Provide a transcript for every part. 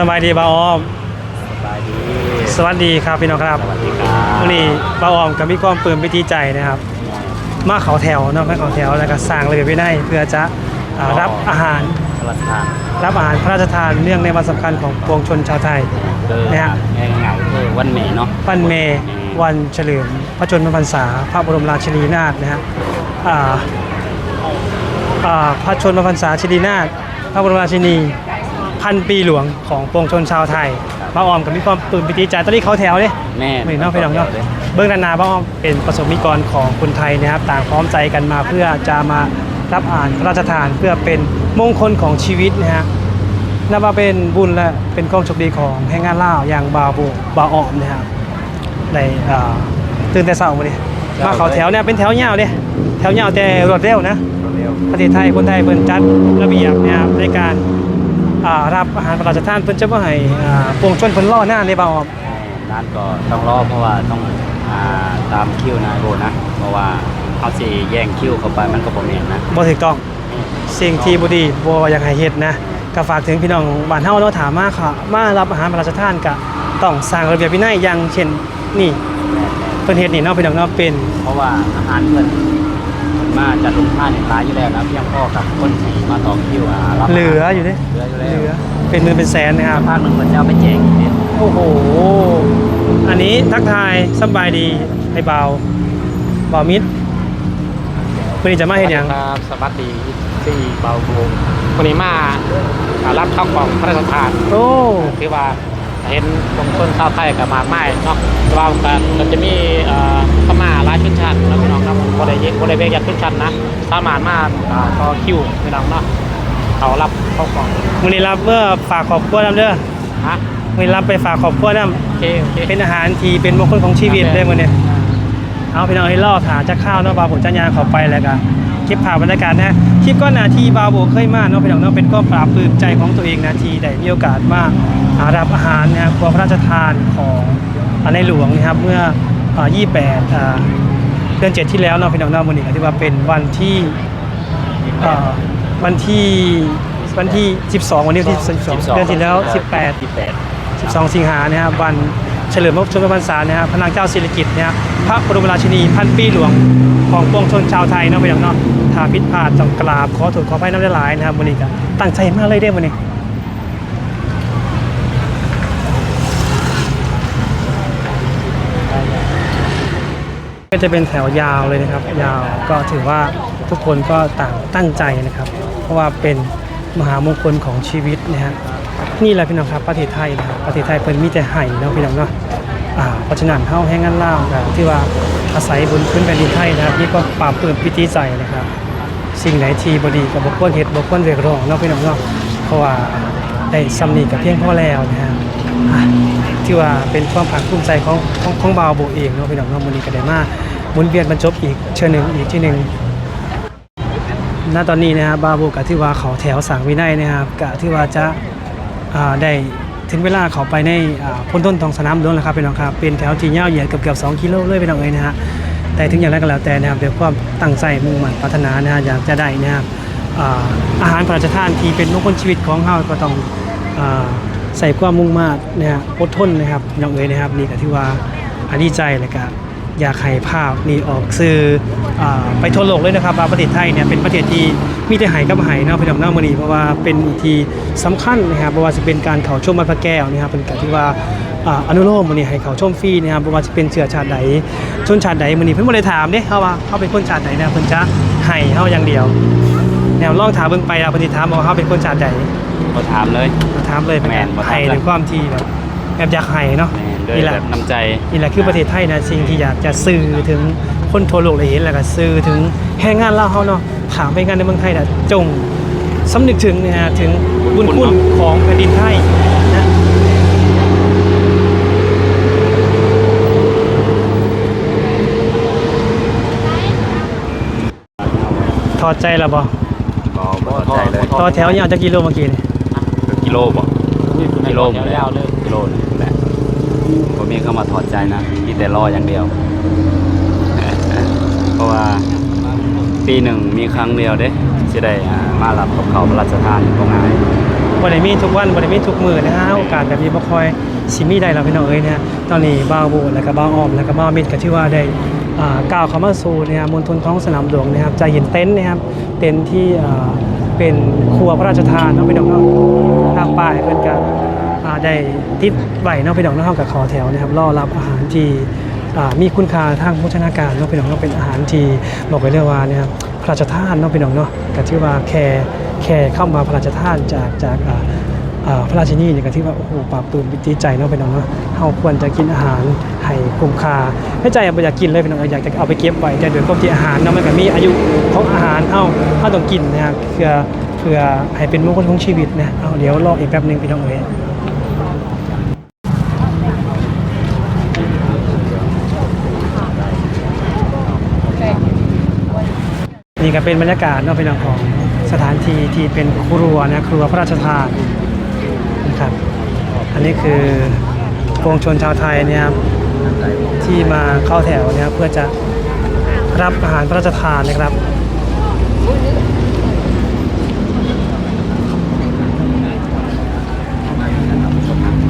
สบายดีบ่าวออม สบายดี สวัสดีครับพี่น้องครับสวัสดีครับวันนี้บ่าวออมกับมีความปลื้มปิติใจนะครับ มาเขาแถวเนาะมาเขาแถวแล้วก็สร้างระเบียบวินัยเพื่อจะอ่ารับอาหารพระราชทานรับอาหารพระราชทานเนื่องในวันสำคัญของปวงชนชาวไทยคือนะฮะง่ายๆคือวันเมย์เนาะวันเมวันเฉลิมพระชนมพรรษา พระบรมราชินีนาถนะฮะอ่าอ่าพระชนมพรรษาชินีนาถพระบรมราชินี พันปีหลวงของปวงชนชาวไทยบ้าออมกับมีความปลื้มปิติใจตอนนี้เขาแถวเนี่ยแม่ไม่นอกพี่น้องเนาะเบื้องนานาบ้าออมเป็นประสบนิกรของคนไทยนะครับต่างพร้อมใจกันมาเพื่อจะมารับอ่านพระราชทานเพื่อเป็นมงคลของชีวิตนะฮะนับว่าเป็นบุญและเป็นกองโชคดีของแห่งงานล่าวอย่างบาวบุบาวออมนะครับในอ่าตื่นแต่เช้ามาดิมาเขาแถวเนี่ยเป็นแถวยาวเนี่ยแถวยาวแต่รวดเร็วนะเร็วประเทศไทยคนไทยเพิ่นจัดระเบียบนะครับในการอ่า รับอาหารพระราชทานเพิ่นจะบ่ให้อ่าปวงชนเพิ่นรอหน้าในบ่าวออมร้านก็ต้องรอเพราะว่าต้องอ่าตามคิวนะโบนะเพราะว่าเขาสิแย่งคิวเข้าไปมันก็บ่แม่นนะบ่ถูกต้องสิ่งที่บ่ดีบ่อยากให้เฮ็ดนะก็ฝากถึงพี่น้องบ้านเฮาเนาะถามมาค่ะมารับอาหารพระราชทานก็ต้องสร้างระเบียบวินัยอย่างเช่นนี่เพิ่นเฮ็ดนี่เนาะพี่น้องเนาะเป็น เพราะว่าอาหารเพิ่น มาจัดลงท่านเนี่ยหลายอยู่แล้วนะเพียงพอกับคนที่มาต่อคิวอ่ารับาารเหลืออยู่เด้เหลืออยู่เหแล้วลือเป็นหมื่นเป็นแสนนะครับภาคหนึ่งเพิ่นจะเอาไปแจกอีกนิดโอ้โห อันนี้ทักทายสำบายดีไอ้เบาเบามิดวันนี้จะมาเห็นยังครับสวัสดีที่เบาโวงวันนี้มารับข้าวกล่องพระราชทานโอ้ที่ว่าเห็นกองต้นข้าวไทยกับหมากไม้เนาะแต่ว่ามันจะมีเอ่อพม่าหลายชนชั้นแล้วพี่น้องครับบริเวณบริเวณยักษ์ชนชั้นนะสามารถมาต่อคิวพี่น้องเนาะเขารับข้ากล่องวันนี้รับเมื่อฝากขอบครัวนำเด้อฮะวันนี้รับไปฝากขอบครัวนโอเคโอเคเป็นอาหารทีเป็นมงคลของชีวิตได้หมดเนี่ยเอาพี่น้องให้ล่อถาจะข้าวเนาะบาบุจัญญาขอไปแล้วกันคลิปผ่านบรรยากาศนะคลิปก็นาทีบาบุเคยมาเนาะพี่น้องเนาะเป็นก็ปราบปลื้มใจของตัวเองนาทีได้มีโอกาสมาหารับอาหารนะครับครัวพระราชทานของในหลวงนะครับเมื่อ อ่า28อ่าเดือนเจ็ดที่แล้วเนาะพี่น้องเนาะวันนี้ก็ถือว่าเป็นวันที่เอ่อวันที่วันที่ 12 วันนี้วันที่ 12 เดือนที่แล้ว 18 18 12สิงหานะครับวันเฉลิมพระชนมพรรษานะครับพระนางเจ้าสิริกิติ์นะครับพระบรมราชินีพันปีหลวงของปวงชนชาวไทยเนาะพี่น้องเนาะถ้าผิดพลาดต้องกราบขอโทษขออภัยน้ำได้หลายนะครับวันนี้ก็ตั้งใจมากเลยเด้อวันนี้ ก็จะเป็นแถวยาวเลยนะครับ ยาวก็ถือว่าทุกคนก็ต่างตั้งใจนะครับ เพราะว่าเป็นมหามงคลของชีวิตนะฮะนี่แหละพี่น้องครับประเทศไทยนะครับประเทศไทยเพิ่นมีแต่ไห่เนาะพี่น้องเนาะอ่าเพราะฉะนั้นเฮาแห้งกันล่าวครับที่ว่าอาศัยบนพื้นแผ่นดินไทยนะครับนี่ก็ปราบปลื้มพิธีใจนะครับ สิ่งไหนที่บดีกับบกควรเฮ็ดบควรเรียกร้องเนาะพี่น้องเนาะเพราะว่าได้สำนีกับเพียงพอแล้วนะฮะอะ ที่ว่าเป็นความภาคภูมิใจของของของบาวโบเองเนาะพี่น้องเนาะมื้อนี้ก็ได้มาหมุนเวียนบรรจบอีกเชิญหนึ่งอีกที่หนึ่งณตอนนี้นะครับบาวโบกับที่ว่าเขาแถวสังวินัยนะครับกะที่ว่าจะาได้ถึงเวลาเขาไปในพ้นต้นทองสนามหลวงแล้วครับพี่น้องครับเป็นแถวที่ยาวเหยียดเกือบเกือบๆ2กิโลเลยพี่น้องเอ้ยนะฮะแต่ถึงอย่างไรก็แล้วแต่นะครับเดี๋ยวความตั้งใจมุ่งมั่นปรารถนานะฮะอยากจะได้นะครับอาอาหารพระราชทานที่เป็นมงคลชีวิตของเราก็ต้องอ ใส่ความมุ่งมั่นนะฮะอดทนนะครับน้องเอ๋ยนะครับนี่ก็ที่ว่าอาดีใจเลยก็อยากให้ภาพนี่ออกสื่ออไปทั่วโลกเลยนะครับว่าประเทศไทยเนี่ยเป็นประเทศที่มีแต่ไหกับไหเนาะพี่น้องเนาะมื้อนี้เพราะว่าเป็นอีกที่สำคัญนะครับเพราะว่าจะเป็นการเข้าชมวัดพระแก้วนะครับเป็นการที่ว่าอ่านุโลมมื้อนี้ให้เขาชมฟรีนะครับบ่ว่าจะเป็นเชื้อชาติใดชนชาติใดมื้อนี้เพิ่นบ่ได้ถามเด้เฮาว่าเฮาเป็นคนชาติใดนะเพิ่นจะให้เฮาอย่างเดียวแนวลองถามเบิ่งไปแล้วเพิ่นสิถามว่าเฮาเป็นคนชาติใด เขาถามเลยถามเลยเป็นแม่นบ่ถามให้เลยด้วยความที่แบบแบบอยากให้เนาะแม่ด้วยนี่แหละแบบน้ำใจนี่แหละคือประเทศไทยนะสิ่งที่อยากจะสื่อถึงคนทั่วโลกเลยเห็นแล้วก็สื่อถึงแรงงานลาวเฮาเนาะถามไปงานในเมืองไทยน่ะจงสำนึกถึงนะฮะถึงบุญคุณของแผ่นดินไทยนะถอดใจแล้วบ่ก็บ่เข้าใจเลยต่อแถวยาวจะกิโลเมื่อกี้นี่ กิโลบ่กิโลยาวๆเลยกิโลนึงแหละผมมีเข้ามาถอดใจนะมีแต่รออย่างเดียว เพราะว่าปีหนึ่งมีครั้งเดียวเด้จะได้อ่ามารับกับเขาพระราชทานก็ง่ายบ่ได้มีทุกวันบ่ได้มีทุกมื้อนะฮะโอกาสแบบนี้บ่ค่อยสิมีได้แล้วพี่น้องเอ้ยนะฮะตอนนี้บ่าวโบแล้วก็บ่าวอ้อมแล้วก็บ่าวมิตรก็ถือว่าได้อ่าก้าวเข้ามาสู่นะฮะมณฑลท้องสนามหลวงนะครับจะเห็นเต็นท์นะครับเต็นท์ที่อ่า เป็นครัวพระราชทานเนาะพี่น้องเนาะทางป้ายเพิ่นกันได้ทิศไว้เนาะพี่น้องเนาะเฮาก็ขอแถวนะครับรอรับอาหารที่มีคุณค่าทางโภชนาการเนาะพี่น้องเนาะเป็นอาหารที่บอกไว้เลยว่าเนี่ยครับพระราชทานเนาะพี่น้องเนาะก็ที่ว่าแค่แค่เข้ามาพระราชทานจากจากอ่าอ่า พระราชินีเนี่ยก็ถือว่าโอ้โหปลาบปลื้มดีใจเนาะพี่น้องเนาะเฮาควรจะกินอาหารให้คุ้มค่าไม่ใจบ่อยากกินเลยพี่น้องเอออยากจะเอาไปเก็บไว้แต่โดยความที่อาหารเนาะมันก็มีอายุของอาหารเฮาเฮาต้องกินนะเพื่อเพื่อให้เป็นมงคลของชีวิตนะเอาเดี๋ยวรออีกแป๊บหนึงพี่น้องเอ้ยนี่ก็เป็นบรรยากาศเนอกเป็นของสถานที่ที่เป็นครัวนะครัวพระราชทาน นะครับ อันนี้คือปวงชนชาวไทยเนี่ยครับที่มาเข้าแถวเนี่ยครับเพื่อจะรับอาหารพระราชทานนะครับ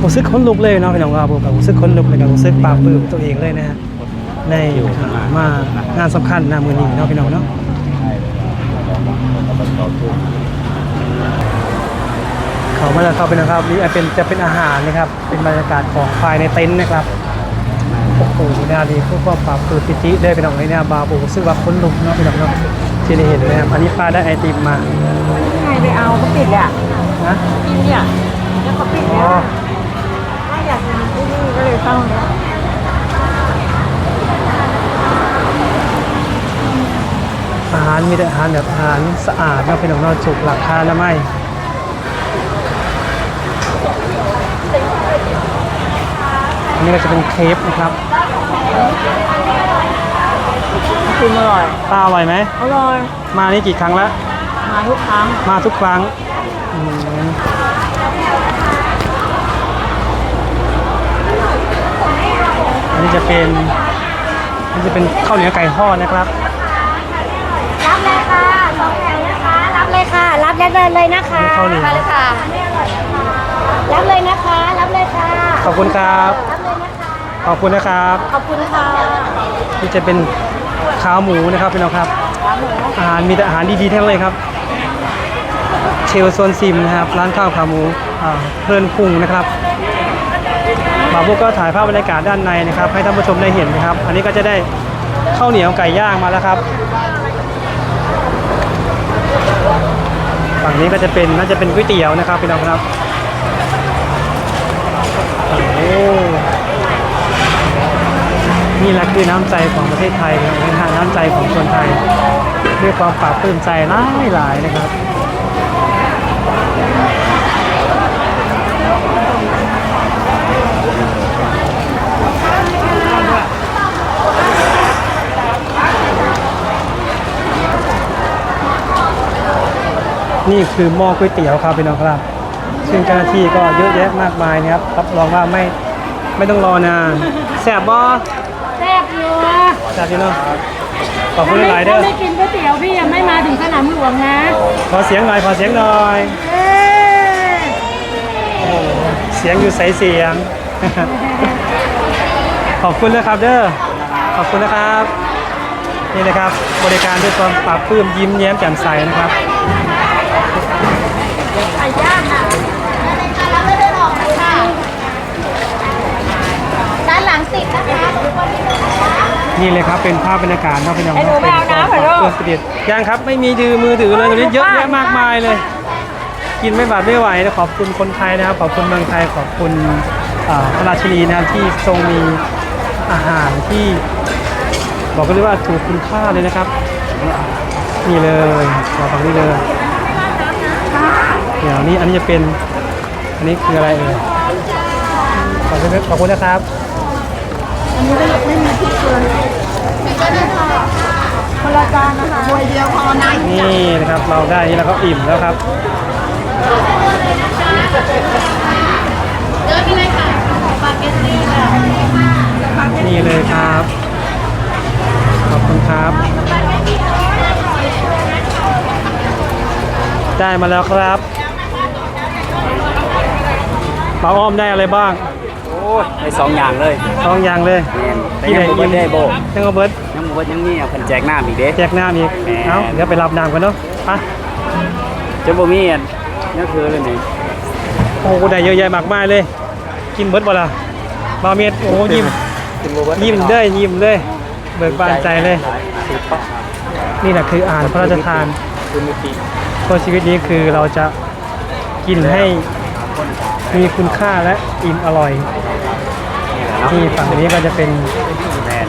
ผมซึกค้นลุกเลยเนาะพี่น้องครับผมผมซึกค้นลุกเลยครับผมซึกปลาบปื้มตัวเองเลยนะฮะในมางานสำคัญนะมือนี้เนาะพี่น้องเนาะ เขามาจะเข้าไปนะครับนี่เป็นจะเป็นอาหารนะครับ เป็นบรรยากาศของภายในเต็นท์นะครับโอ้โหเนี่ยดีพวกว่าปรับปืนปิติได้เป็นของไอ้เนี่ยบาบูซึ่งว่าคนลุกเนาะเป็นของเนาะที่ได้เห็นนะครับอันนี้ป้าได้ไอติมมาใครไปเอาเขาปิดเลยอะนะกินเนี่ยแล้วเขาปิดอ๋เนี่อยถ้าอยากกินที่นี่ก็เลยเข้าเนี่ยอาหารมีแต่อาหารแบบอาหารสะอาดเนาะเป็นของเราจุกหลักคาและไม่ อันนี้ก็จะเป็นเคฟนะครับกินอร่อยป้าอร่อยไหมอร่อย มานี่กี่ครั้งแล้วมาทุกครั้ง มาทุกครั้งอืมอันนี้จะเป็นอันนี้จะเป็นข้าวเหนียวไก่ทอดนะครับ รับเลยค่ะสองแถวนะคะ รับเลยค่ะ รับแล้วเดินเลยนะคะมีข้าวเหนียวมาเลยค่ะ รับเลยนะคะ รับเลยค่ะ ขอบคุณครับ ขอบคุณนะครับขอบคุณค่ะนี่จะเป็นขาหมูนะครับพี่น้องครับอาหารมีแต่อาหารดีๆทั้งนั้นเลยครับ เชลโซนซิมนะครับร้านข้าวขาหมูอ่าเพลินพุงนะครับบาบุกก็ถ่ายภาพบรรยากาศด้านในนะครับ ให้ท่านผู้ชมได้เห็นนะครับ อันนี้ก็จะได้ข้าวเหนียวไก่ย่างมาแล้วครับฝั่งนี้ก็จะเป็นน่าจะเป็นก๋วยเตี๋ยวนะครับพี่น้องครับโอ้โห นี่แหละคือน้ำใจของประเทศไทยนะครับน้ำใจของคนไทยด้วยความปราบปลื้มใจหลายหลายนะครับนี่คือหม้อก๋วยเตี๋ยวครับพี่น้องครับ ซึ่งเจ้าหน้าที่ก็เยอะแยะมากมายนะครับ รับรองว่าไม่ไม่ต้องรอนานแซ่บบอ แซ่บอยู่เนาะขอบคุณหลายๆเด้อถ้าไม่กินก๋วยเตี๋ยวพี่ยังไม่มาถึงสนามหลวงนะขอเสียงหน่อยขอเสียงหน่อยเอ้ยโอ้โหเสียงอยู่ใสเสียง ขอบคุณนะครับเด้อ ขอบคุณนะครับ นี่นะครับบริการด้วยความปราบปลื้มยิ้มแย้มแจ่มใสนะครับ ไก่ย่างค่ะรับเลยเดินออกนะคะด้านหลังติดนะคะ นี่เลยครับเป็นภาพบรรยากาศเนาะพี่น้องไอ้หนูไม่เอาน้ำเหรอลูกเพื่อสเด็จยังครับไม่มีดือมือถือเลยตรงนี้เยอะแยะมากมายเลย กินไม่บาดไม่ไหวนะขอบคุณคนไทยนะครับ ขอบคุณเมืองไทยขอบคุณอ่าพระราชินีนะครับที่ทรงมีอาหารที่ บอกกันเลยว่าถูกคุณค่าเลยนะครับ นี่เลยบอกฝั่งนี้เลยเดี๋ยวนี้อันนี้จะเป็นอันนี้คืออะไรเอ่ยขอบคุณขอบคุณนะครับ คนละจานนะคะถ้วยเดียวพอนะนี่นะครับเราได้นี่แล้วก็อิ่มแล้วครับเดินไปเลยค่ะสปาเกตตี้ค่ะนี่เลยครับ ขอบคุณครับ ได้มาแล้วครับปลาอ้อมได้อะไรบ้าง ยได้สองอย่างเลยสองอย่างเลยแม่นแต่ยังบ่เบิดได้โบยังเอาเบิร์ดยังบ่เบิดยังมีอะเพิ่นแจกน้ำอีกเด้แจกน้ำอีกแหมเอาเดี๋ยวไปรับน้ำกันเนาะไปจะบ่มีอะนั่นคือเลยนี่โอ้โหได้เยอะแยะมากมายเลย กินเบิร์ดบ่ล่ะบาเมียดโอ้ยิ้มกินบ่เบิดยิ้มเด้อยิ้มเลยเบิกบานใจเลย นี่แหละคืออาหารพระราชทานคุณมิติเพราะชีวิตนี้คือเราจะกินให้มีคุณค่าและอิ่มอร่อย ที่ฝั่งนี้ก็จะเป็นแม่น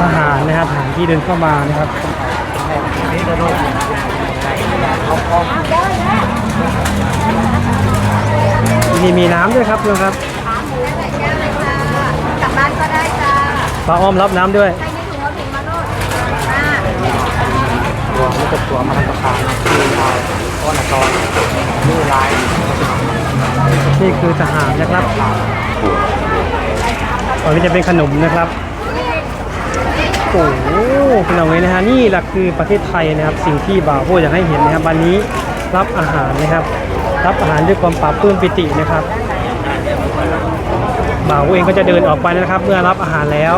ทหารนะครับทหารที่เดินเข้ามานะครับนี่มีน้ำด้วยครับเพื่อนครับกลับบ้านก็ได้จ้าปลาอ้อมรับน้ำด้วยใครไม่ถุงเอาถุงมาโน่นอ่าตัวมันเป็นตัวมาตรฐานคือเอาก้อนตอนนี่ลายนี่คือทหารนะครับต อันนี้จะเป็นขนมนะครับ โอ้โหเป็นเอาไว้นะฮะนี่แหละคือประเทศไทยนะครับ สิ่งที่บ่าวพูดอยากให้เห็นนะครับวันนี้รับอาหารนะครับ รับอาหารด้วยความปราบปลื้มปิตินะครับบ่าวเองก็จะเดินออกไปนะครับ เมื่อรับอาหารแล้ว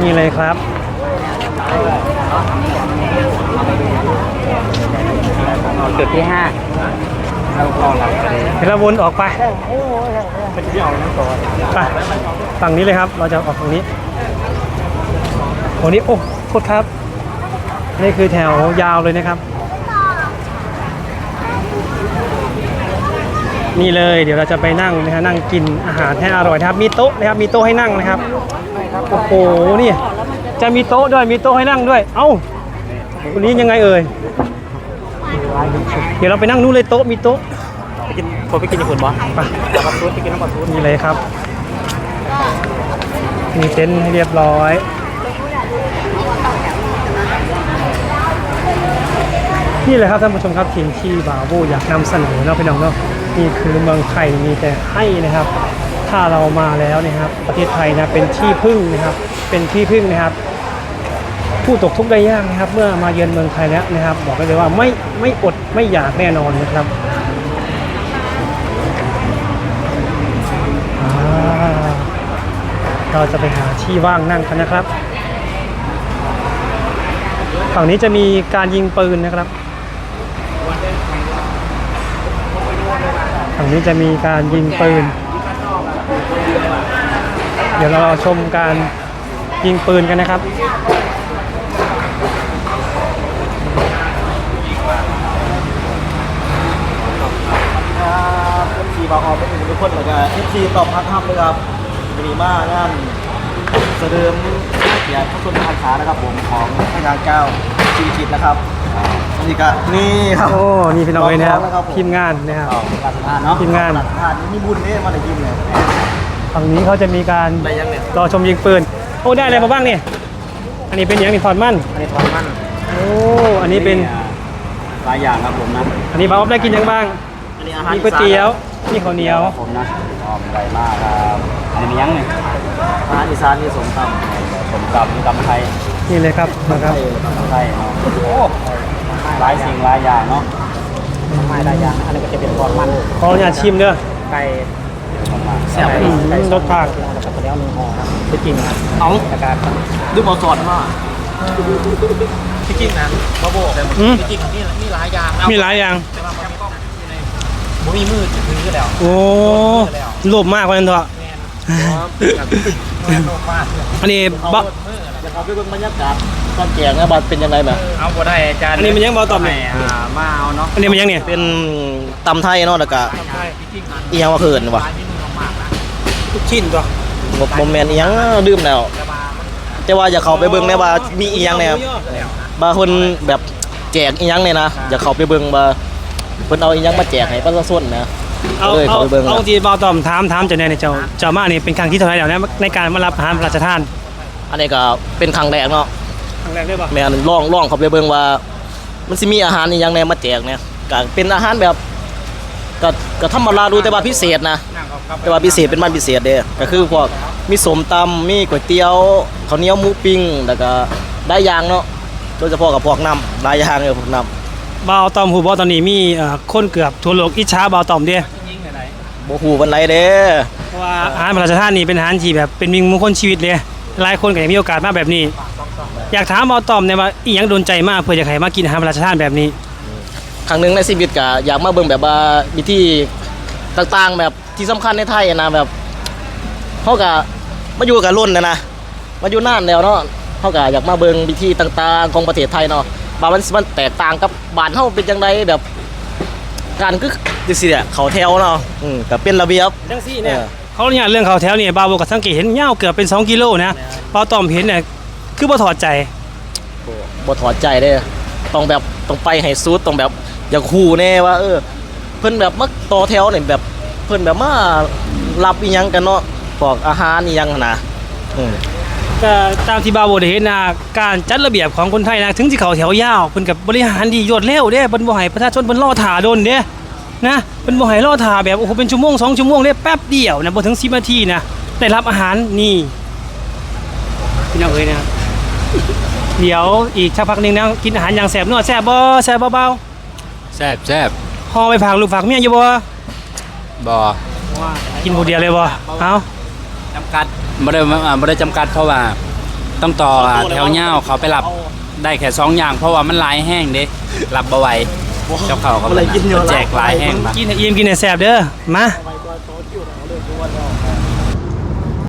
นี่เลยครับจุดที่ห้า เอาเข้าหลังไปเลยเดี๋ยวเราวนออกไปไปฝั่งนี้เลยครับ เราจะออกฝั่งนี้ฝั่งนี้โอ้โคตรครับ นี่คือแถวยาวเลยนะครับ นี่เลยเดี๋ยวเราจะไปนั่งนะฮะนั่งกินอาหารให้อร่อยนะครับ มีโต๊ะนะครับ มีโต๊ะให้นั่งนะครับโอ้โหนี่จะมีโต๊ะด้วยมีโต๊ะให้นั่งด้วย เอ้าวันนี้ยังไงเอ่ย เดี๋ยวเราไปนั่งนู่นเลยโต๊ะมีโต๊ะไปกินคนไปกินญี่ปุ่นบ่ไปครับรถไปกินน้ำปลาทูนี่เลยครับ มีเต็นท์ให้เรียบร้อยนี่แหละครับท่านผู้ชมครับทีมที่บาวูอยากนำเสนอเนาะพี่น้องเนาะนี่คือเมืองไทยมีแต่ให้นะครับ ถ้าเรามาแล้วเนะครับ ประเทศไทยนะเป็นที่พึ่งนะครับ เป็นที่พึ่งนะครับ ผู้ตกทุกข์ได้ยากนะครับ เมื่อมาเยือนเมืองไทยแล้วนะครับ บอกได้เลยว่าไม่ไม่อดไม่อยากแน่นอนนะครับเราจะไปหาที่ว่างนั่งกันนะครับฝั่งนี้จะมีการยิงปืนนะครับฝั่งนี้จะมีการยิงปืน เดี๋ยวเราชมการยิงปืนกันนะครับเอฟซีบางออกเป็นทุก คนแล้วก็เอฟซีตอบพักทับเลยครับดีมากงานเสริมเกียรติพระชนมพรรษานะครับผมของพระนางเจ้าชีวิตนะครับอันนี้ก็นี่ครับโอ้นี่พี่น้องเลยนะครับลองๆนะครับผมทีมงานนะครับหลักฐานเนาะทีมงานหลักฐานนี่บุญเนี่ยมาได้ยินเนี่ยฝั่งนี้เขาจะมีการได้ยังเนี่ยรอชมยิงปืนโอ้ได้อะไรมาบ้างเนี่ยอันนี้เป็นอย่างนี่ถอดมั่นอันนี้ทอนมันโอ้อันนี้เป็นหลายอย่างครับผมนะอันนี้บาอบได้กินยังบ้างอันนี้อาหารมีก๋วยเตี๋ยว มีข้าวเหนียวผมนะหอมไรมากครับอันนี้มียังนี่อาหารอีสานนี่สมตผมตำตำไทยนี่เลยครับนะครับตำไทยเนาะโอ้หลายสิ่งหลายอย่างเนาะไม่ได้อย่างอันนี้ก็จะเป็นทอนมันขออนุญาตชิมเด้อไก่ำแซ่บอืมรสผักแล้วก็ข้าวเหนียวหนึ่งห่อครับไปกินครับเอาอาการดูหมอสอนมาพี่กิ้งนะมาโบแต่อืมพี่กิ้งนี่นี่หลายอย่างมีหลายอย่าง มีมือถือก็แล้วโอ้โลภมากกว่านั้นเถอะโลภมากอันนี้เอาบะ มือจะเอาไปเบิ่งบรรยากาศตอนแจกนะบัตรเป็นยังไงแบบเอาบ่ได้อาจารย์อันนี้มันยังเบาตอบเนี่ยให้อ่ามาเอาเนาะอันนี้มันยังเนี่ยเป็นตำไทยเนาะแล้วก็อีหยังว่าเขินวะทุกชิ้นตัวบ่บ่แม่นอีหยังดื่มแล้ว แต่ว่าอย่าเข้าไปเบิ่งแน่ว่ามีอีหยังแน่บางคนแบบแจกอีหยังเนี่ยนะ อย่าเข้าไปเบิ่งว่า เพิ่นเอาอีหยังมาแจกให้ประชาชนนะเอาเลยเอาเข้าไปเบิ่งเอาทีเบาตอมถามถามเจ้าเนี่ยเจ้าเจ้ามานี่เป็นครั้งที่เท่าไหร่แล้วนะในการมารับอาหารพระราชทานอันนี้ก็เป็นครั้งแรกเนาะครั้งแรกได้ปะแม่นลองลองเข้าไปเบิ่งว่า มันสิมีอาหารอีหยังแน่มาแจกเนี่ยก็เป็นอาหารแบบก็ก็ธรรมดาดูแต่ว่าพิเศษนะ แต่ว่าพิเศษเป็นมันพิเศษเด้ก็คือพวกมีสมตำมีก๋วยเตี๋ยวข้าวเหนียวหมูปิ้งแล้วก็ได้ยางเนาะโดยเฉพาะกับพวกน้ำหลายอย่างเลยพวกน้เบาตอมหูบอตอนนี้มีเอ่อคนเกือบทั่วโลกอิจฉาเบาตอมเด้ำบ่ฮู้วันไรเด้เพราะว่าอาหารพระราชทานนี่เป็นอาหารที่แบบเป็นมิ่งมงคลชีวิตเลยหลายคนก็ยังมีโอกาสมาแบบนี้ อยากถามเอาตอมเนี่ยว่าอีหยังโดนใจมากเพื่อจะให้มากินอาหารพระราชทานแบบนี้ ครั้งหนึงในชีวิตก็อยากมาเบิ่งแบบว่าวิธีต่างๆแบบที่สำคัญในไทยนะแบบเฮาก็มาอยู่กับรุ่นนะนะมาอยู่นานแล้วเนาะเฮาก็อยากมาเบิ่งวิธีต่างๆ ของประเทศไทยเนาะ ว่ามันมันแตกต่างกับบ้านเฮาเป็นจังไดแบบ การคือจังซี่แหละเขาแถวเนาะอืมก็เป็นระเบียบ จังซี่เนี่ยเออ เขาเนี่ยเรื่องเขาแถวนี่บาวโบกับสังเกตเห็นยาวเกือบเป็น 2 กิโลนะพอตอมเห็นเนี่ยคือบ่ถอดใจบ่ถอดใจเด้ต้องแบบต้องไปให้สุดต้องแบบอยากฮู้แน่ว่า เออ เพิ่นแบบมาต่อแถวนี่แบบ เพิ่นแบบมารับอีหยังกันเนาะพวกอาหารอีหยังหั้นนะอืม ก็ตามที่บาวโบได้เห็นนะการจัดระเบียบของคนไทยนะถึงที่เขาแถวยาวเพิ่นกับบริหารดีรวดเร็วเด้เพิ่นบ่ให้ประชาชนเพิ่นรอท่าโดนเด้นะเพิ่นบ่ให้รอท่าแบบโอ้โหเป็นชั่วโมงสองชั่วโมงเด้แป๊บเดียวนะบ่ถึง10นาทีนะได้รับอาหารนี่พี่น้องเอ้ยนะครับเดี๋ยวอีกสักพักหนึงนะกินอาหารอย่างแซ่บนัวแซ่บบ่แซ่บเบาแซ่บแซ่บๆห่อไปฝากลูกฝากเมียอยู่บ่บ่กินผู้เดียวเลยบ่เอ้าจำกัด บ่ได้อ่าบ่ได้จำกัดเพราะว่าต้องต่ออ่าแถวยาวเขาไปรับได้แค่สองอย่าง เพราะว่ามันหลายแห้งเด้รับบ่ไหวเจ้าเขาก็เลยแจกหลายแห้งมากินให้อิ่มกินให้แซ่บเด้อมา